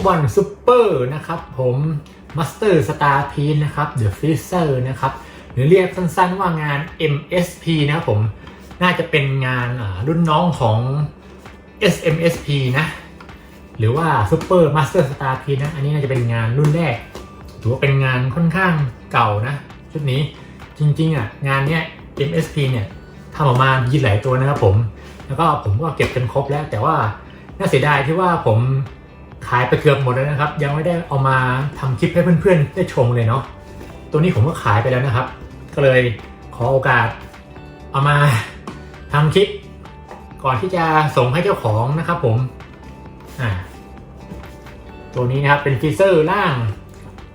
วก็บอลซูเปอร์นะครับผมมาสเตอร์สตาร์พีนะครับเดอะฟิเซอร์นะครับหรือเรียกสั้นๆว่างาน MSP นะครับผมน่าจะเป็นงานรุ่นน้องของ SMSP นะ หรือว่า Super Master Star P นะ อันนี้น่าจะเป็นงานรุ่นแรกถือว่าเป็นงานค่อนข้างเก่านะ ชุดนี้จริงๆอะงานเนี้ย MSP เนี่ยทำออกมามีหลายตัวนะครับผม แล้วก็ผมก็เก็บจนครบแล้ว แต่ว่าน่าเสียดายที่ว่าผม ขายไปเกือบหมดแล้วนะครับ ยังไม่ได้เอามาทำคลิปให้เพื่อนๆ ได้ชมเลยเนาะตัวนี้ผมก็ขายไปแล้วนะครับ ก็เลยขอโอกาสเอามาทำคลิป ก่อนที่จะส่งให้เจ้าของนะครับผมอ่าตัวนี้นะครับเป็นฟีเซอร์ล่าง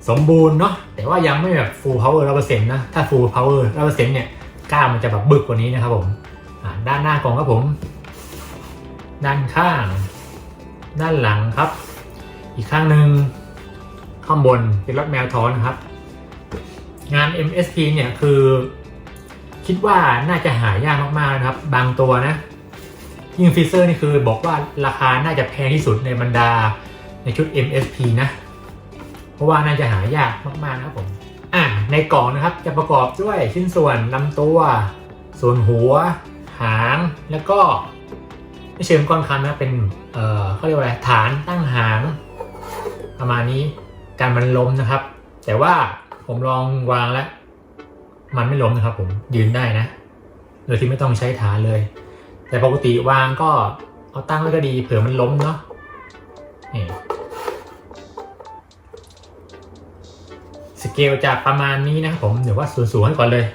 สมบูรณ์เนาะแต่ว่ายังไม่แบบ full power 100%นะ ถ้า full power 100%เนี่ยกล้ามมันจะแบบบึกกว่านี้นะครับผมด้านหน้ากล่องครับผม ด้านข้าง ด้านหลังครับ อีกข้างหนึ่งข้างบนเป็นรถแมวทอนครับ งาน MSP เนี่ยคือ คิดว่าน่าจะหายากมากๆนะครับ บางตัวนะยิ่งฟีเซอร์นี่คือบอกว่าราคาน่าจะแพงที่สุดในบรรดาในชุด MSP นะ เพราะว่าน่าจะหายากมากๆนะครับผมอะในกล่องนะครับจะประกอบด้วยชิ้นส่วนลำตัว ส่วนหัว หางแล้วก็ไม่เชิงก้อนคันนะเป็นเออเขาเรียกว่าอะไรฐานตั้งหาง ประมาณนี้การมันล้มนะครับ แต่ว่าผมลองวางแล้วมันไม่ล้มนะครับ ผมยืนได้นะ โดยที่ไม่ต้องใช้ฐานเลย แต่ปกติวางก็เอาตั้งไว้ก็ดีเผื่อมันล้มเนาะนี่สเกลจะประมาณนี้นะครับผมเดี๋ยวว่าสูงๆให้ก่อนเลย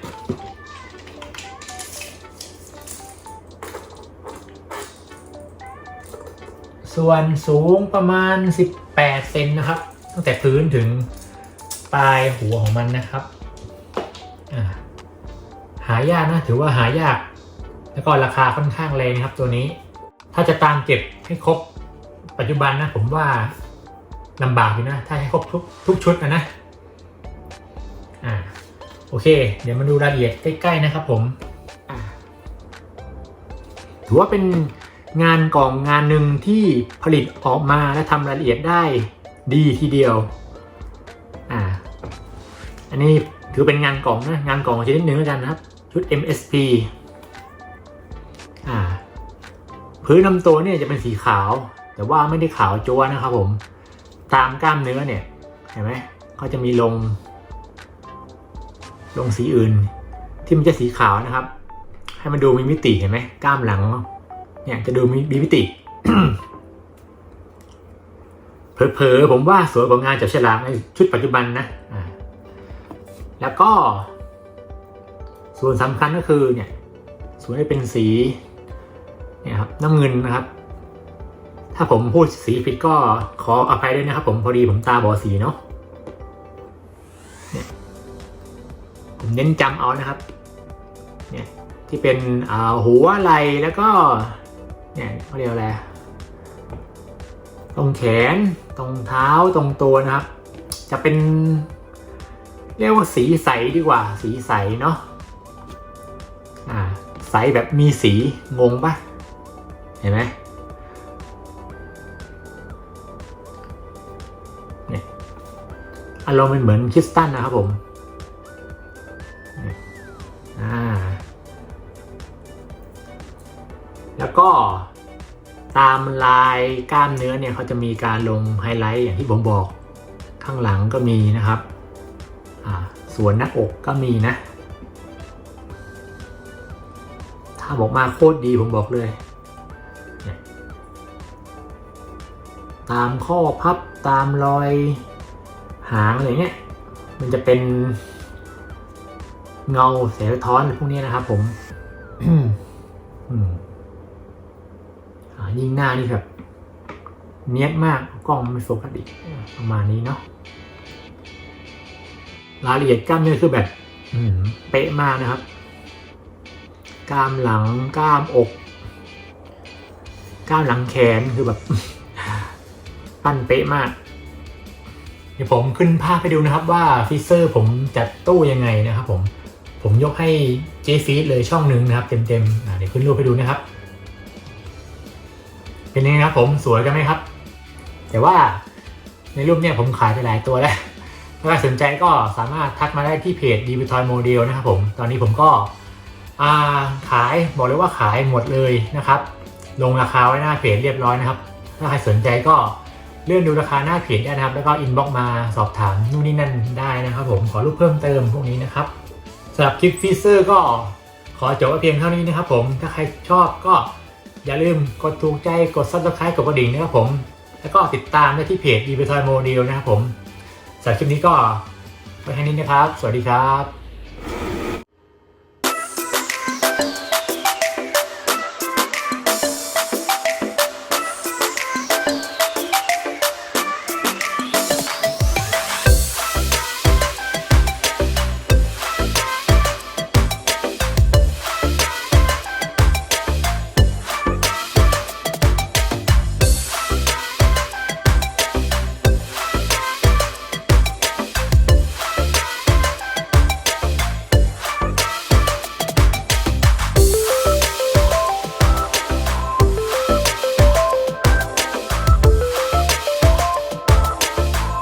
ส่วนสูงประมาณ 8เซนนะครับ ตั้งแต่พื้นถึงปลายหัวของมันนะครับ หายากนะถือว่าหายาก แล้วก็ราคาค่อนข้างแรงนะครับตัวนี้ ถ้าจะตามเก็บให้ครบปัจจุบันนะผมว่าลำบากอยู่นะ ถ้าให้ครบทุกทุกชุดนะนะอ่าโอเค เดี๋ยวมาดูรายละเอียดใกล้ ๆ นะครับผมถือว่าเป็น งานกล่องงานหนึ่งที่ผลิตออกมาและทำรายละเอียดได้ดีทีเดียวอ่าอันนี้ถือเป็นงานกล่องนะงานกล่องชนิดหนึ่งแล้วกันนะครับ ชุด MSP อ่าพื้นลำตัวเนี่ยจะเป็นสีขาว แต่ว่าไม่ได้ขาวจัวนะครับผมตามกล้ามเนื้อเนี่ยเห็นไหมเขาจะมีลง ลงสีอื่น ที่มันจะสีขาวนะครับ ให้มันดูมีมิติเห็นไหมกล้ามหลัง เนี่ยจะดูมีมิติเผลอๆผมว่าสวยกว่างานจับฉลากในชุดปัจจุบันนะแล้วก็ ส่วนสำคัญก็คือเนี่ยส่วนที่เป็นสีเนี่ยครับน้ำเงินนะครับ ถ้าผมพูดสีผิดก็ขออภัยด้วยนะครับ ผมพอดีผมตาบอดสีเนาะเนี่ยผมเน้นจำเอานะครับ เนี่ยที่เป็นหัวไหลแล้วก็ เนี่ยเขาเรียกอะไรตรงแขนตรงเท้าตรงตัวนะครับ จะเป็น เรียกว่าสีใสดีกว่า สีใสเนาะอ่าใสแบบมีสีงงปะเห็นไหมเนี่ยอารมณ์เป็นเหมือนคริสตัลนะครับผมอ่าแล้วก็ ตามลายกล้ามเนื้อเนี่ยเขาจะมีการลงไฮไลท์อย่างที่ผมบอก ข้างหลังก็มีนะครับส่วนหน้าอกก็มีนะ ถ้าบอกมาโคตรดีผมบอกเลย ตามข้อพับตามรอยหางอะไรเงี้ย มันจะเป็นเงาแสงสะท้อนพวกนี้นะครับผม อืมอ่า ยิ่งหน้านี่แบบเนี้ยมากกล้องไม่โฟกัสอีกประมาณนี้เนาะรายละเอียดกล้ามเนื้อคือแบบอืเป๊ะมากนะครับ กล้ามหลังกล้ามอก กล้ามหลังแขนคือแบบ ปั้นเป๊ะมาก เดี๋ยวผมขึ้นภาพให้ดูนะครับว่าฟิเซอร์ผมจัดตู้ยังไงนะครับผมผมยกให้เจฟีดเลยช่องหนึ่งนะครับ เต็มๆเดี๋ยวขึ้นรูปให้ดูนะครับ เป็นยังไงครับผมสวยกันไหมครับ แต่ว่าในรูปเนี่ยผมขายไปหลายตัวแล้วถ้าใครสนใจก็สามารถทักมาได้ที่เพจ d b t o y Model นะครับผม ตอนนี้ผมก็ขายบอกเลยว่าขายหมดเลยนะครับ ลงราคาไว้หน้าเพจเรียบร้อยนะครับ ถ้าใครสนใจก็เลื่อนดูราคาหน้าเพจได้นะครับ แล้วก็อินบ็อกมาสอบถามนู่นนี่นั่นได้นะครับ ผมขอรูปเพิ่มเติมพวกนี้นะครับสำหรับคลิปฟีเซอร์ก็ขอจบไว้เพียงเท่านี้นะครับผม ถ้าใครชอบก็ อย่าลืมกดถูกใจกด subscribe กดกระดิ่งนะครับผม แล้วก็ติดตามได้ที่เพจ d b t o y Model นะครับผมสำหรับคลิปนี้ก็ไปแค่นี้นะครับ สวัสดีครับ